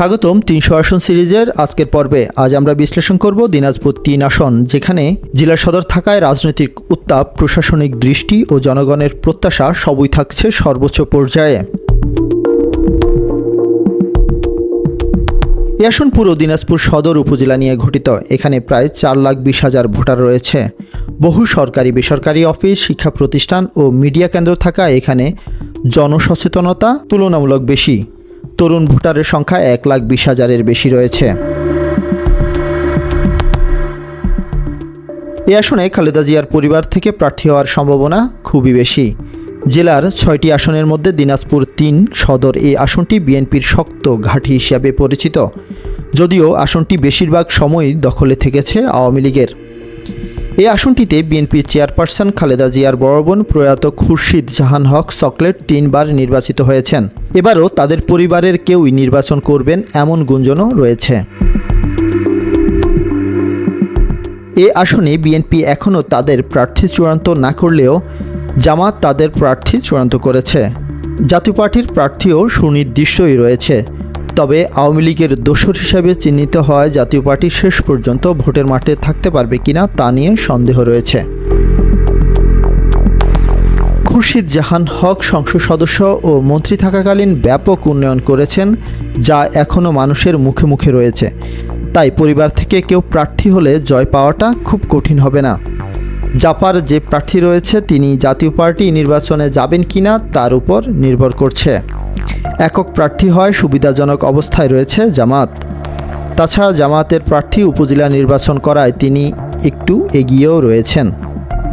স্বাগতম তিনশো আসন সিরিজের আজকের পর্বে। আজ আমরা বিশ্লেষণ করব দিনাজপুর তিন আসন, যেখানে জেলা সদর থাকায় রাজনৈতিক উত্তাপ, প্রশাসনিক দৃষ্টি ও জনগণের প্রত্যাশা সবই থাকছে সর্বোচ্চ পর্যায়ে। এ আসন পুরো দিনাজপুর সদর উপজেলা নিয়ে গঠিত। এখানে প্রায় চার লাখ বিশ হাজার ভোটার রয়েছে। বহু সরকারি, বেসরকারি অফিস, শিক্ষা প্রতিষ্ঠান ও মিডিয়া কেন্দ্র থাকা এখানে জনসচেতনতা তুলনামূলক বেশি। তরুণ ভোটারের সংখ্যা এক লাখ বিশ হাজারের বেশি রয়েছে। এই আসনে খালেদা জিয়ার পরিবার থেকে প্রার্থী হওয়ার সম্ভাবনা খুবই বেশি। জেলার ছয়টি আসনের মধ্যে দিনাজপুর তিন, সদর এই আসনটি বিএনপির শক্ত ঘাঁটি হিসাবে পরিচিত। যদিও আসনটি বেশিরভাগ সময়ই দখলে থেকেছে আওয়ামী লীগের। এই আসনটিতে বিএনপির চেয়ারপারসন খালেদা জিয়ার বড় বোন প্রয়াত খুরশিদ জাহান হক চকলেট তিনবার নির্বাচিত হয়েছেন। এবারও তাদের পরিবারের কেউই নির্বাচন করবেন এমন গুঞ্জনও রয়েছে। এ আসনে বিএনপি এখনও তাদের প্রার্থী চূড়ান্ত না করলেও জামাত তাদের প্রার্থী চূড়ান্ত করেছে। জাতীয় পার্টির প্রার্থীও সুনির্দিষ্টই রয়েছে। তবে আওয়ামী লীগের দোসর হিসাবে চিহ্নিত হয় জাতীয় পার্টি শেষ পর্যন্ত ভোটের মাঠে থাকতে পারবে কিনা তা নিয়ে সন্দেহ রয়েছে। খুরশিদ জাহান হক সংসদ সদস্য ও মন্ত্রী থাকাকালীন ব্যাপক উন্নয়ন করেছেন, যা এখনও মানুষের মুখে মুখে রয়েছে। তাই পরিবার থেকে কেউ প্রার্থী হলে জয় পাওয়াটা খুব কঠিন হবে না। জাপার যে প্রার্থী রয়েছে, তিনি জাতীয় পার্টি নির্বাচনে যাবেন কিনা তার উপর নির্ভর করছে। একক প্রার্থী হয় সুবিধাজনক অবস্থায় রয়েছে জামাত। তাছাড়া জামাতের প্রার্থী উপজেলা নির্বাচন করায় তিনি একটু এগিয়েও রয়েছেন।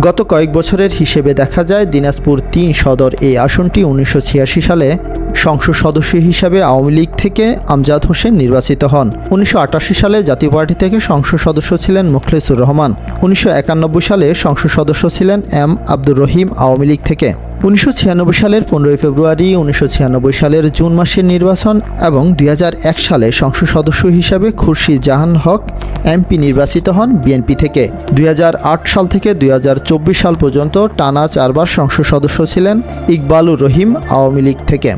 গত কয়েক বছরের হিসেবে দেখা যায় দিনাজপুর তিন সদর এই আসনটি উনিশশো ছিয়াশি সালে সংসদ সদস্য হিসাবে আওয়ামী লীগ থেকে আমজাদ হোসেন নির্বাচিত হন। উনিশশো আটাশি সালে জাতীয় পার্টি থেকে সংসদ সদস্য ছিলেন মুখলেসুর রহমান। উনিশশো একানব্বই সালে সংসদ সদস্য ছিলেন এম আব্দুর রহিম আওয়ামী লীগ থেকে। উনিশশো ছিয়ানব্বই সালের পনেরোই ফেব্রুয়ারি, উনিশশো ছিয়ানব্বই সালের জুন মাসের নির্বাচন এবং দুই হাজার এক সালে সংসদ সদস্য হিসাবে খুরশিদ জাহান হক এমপি নির্বাচিত হন বিএনপি থেকে। দুই হাজার আট সাল থেকে দুই হাজার চব্বিশ সাল পর্যন্ত টানা চারবার সংসদ সদস্য ছিলেন ইকবালুর রহিম আওয়ামী লীগ থেকে।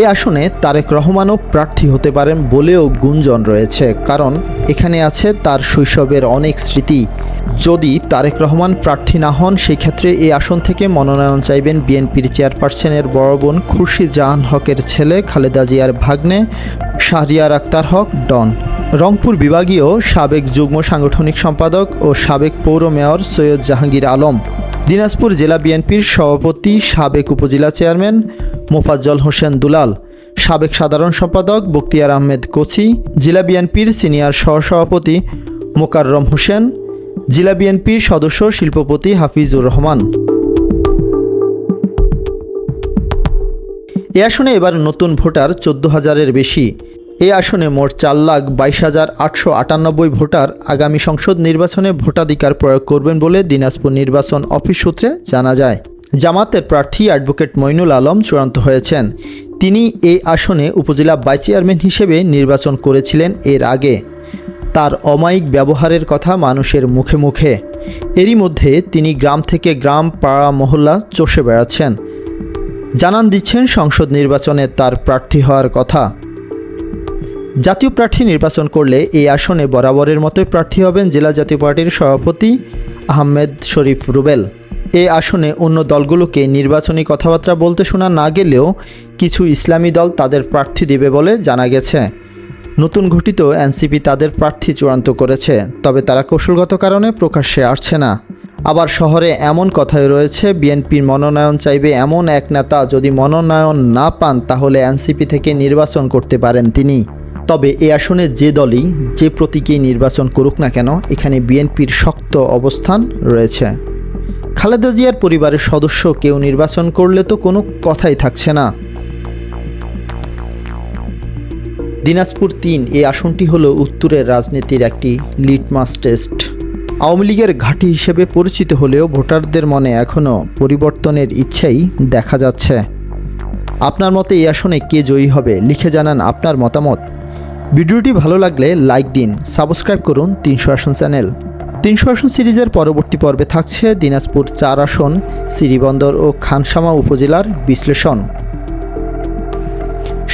এ আসনে তারেক রহমানও প্রার্থী হতে পারেন বলেও গুঞ্জন রয়েছে, কারণ এখানে আছে তার শৈশবের অনেক স্মৃতি। যদি তারেক রহমান প্রার্থী না হন, সেক্ষেত্রে এই আসন থেকে মনোনয়ন চাইবেন বিএনপির চেয়ারপারসনের বড় বোন খুরশিদ জাহান হকের ছেলে খালেদা জিয়ার ভাগ্নে শাহরিয়ার আক্তার হক ডন। রংপুর বিভাগীয় সাবেক যুগ্ম সাংগঠনিক সম্পাদক ও সাবেক পৌর মেয়র সৈয়দ জাহাঙ্গীর আলম। দিনাজপুর জেলা বিএনপির সভাপতি, সাবেক উপজেলা চেয়ারম্যান মোফাজ্জল হোসেন দুলাল। সাবেক সাধারণ সম্পাদক বক্তিয়ার আহমেদ কোচি। জেলা বিএনপির সিনিয়র সহসভাপতি মোকাররম হোসেন। জেলা বিএনপির সদস্য শিল্পপতি হাফিজুর রহমান। এ আসনে এবার নতুন ভোটার চোদ্দ হাজারের বেশি। এ আসনে মোট চার লাখ বাইশ হাজার আটশো আটানব্বই ভোটার আগামী সংসদ নির্বাচনে ভোটাধিকার প্রয়োগ করবেন বলে দিনাজপুর নির্বাচন অফিস সূত্রে জানা যায়। জামাতের প্রার্থী অ্যাডভোকেট মইনুল আলম চূড়ান্ত হয়েছেন। তিনি এই আসনে উপজেলা ভাইস চেয়ারম্যান হিসেবে নির্বাচন করেছিলেন এর আগে। তার অমায়িক ব্যবহারের কথা মানুষের মুখে মুখে। এরই মধ্যে তিনি গ্রাম থেকে গ্রাম, পাড়া, মহল্লা চষে বেড়াচ্ছেন। জানান দিচ্ছেন সংসদ নির্বাচনে তার প্রার্থী হওয়ার কথা। জাতীয় প্রার্থী নির্বাচন করলে এই আসনে বরাবরের মতোই প্রার্থী হবেন জেলা জাতীয় পার্টির সভাপতি আহমেদ শরীফ রুবেল। এ আসনে অন্য দলগুলোকে নির্বাচনী কথাবার্তা বলতে শোনা না গেলেও কিছু ইসলামী দল তাদের প্রার্থী দেবে বলে জানা গেছে। নতুন ঘটিত এনসিপি তাদের প্রার্থী চূড়ান্ত করেছে, তবে তারা কৌশলগত কারণে প্রকাশ্যে আসছে না। আবার শহরে এমন কথাই রয়েছে, বিএনপির মনোনয়ন চাইবে এমন এক নেতা যদি মনোনয়ন না পান, তাহলে এনসিপি থেকে নির্বাচন করতে পারেন তিনি। তবে এ আসনে যে দলই যে প্রতীকেই নির্বাচন করুক না কেন, এখানে বিএনপির শক্ত অবস্থান রয়েছে। খালেদা জিয়ার পরিবারের সদস্য কেউ নির্বাচন করলে তো কোনো কথাই থাকছে না। দিনাজপুর তিন, এই আসনটি হলো উত্তরের রাজনীতির একটি লিটমাস টেস্ট। আওয়ামী লীগের ঘাঁটি হিসেবে পরিচিত হলেও ভোটারদের মনে এখনও পরিবর্তনের ইচ্ছাই দেখা যাচ্ছে। আপনার মতে এই আসনে কে জয়ী হবে, লিখে জানান আপনার মতামত। ভিডিওটি ভালো লাগলে লাইক দিন, সাবস্ক্রাইব করুন তিনশো আসন চ্যানেল। তিনশো আসন সিরিজের পরবর্তী পর্বে থাকছে দিনাজপুর চার আসন, সিরিবন্দর ও খানসামা উপজেলার বিশ্লেষণ।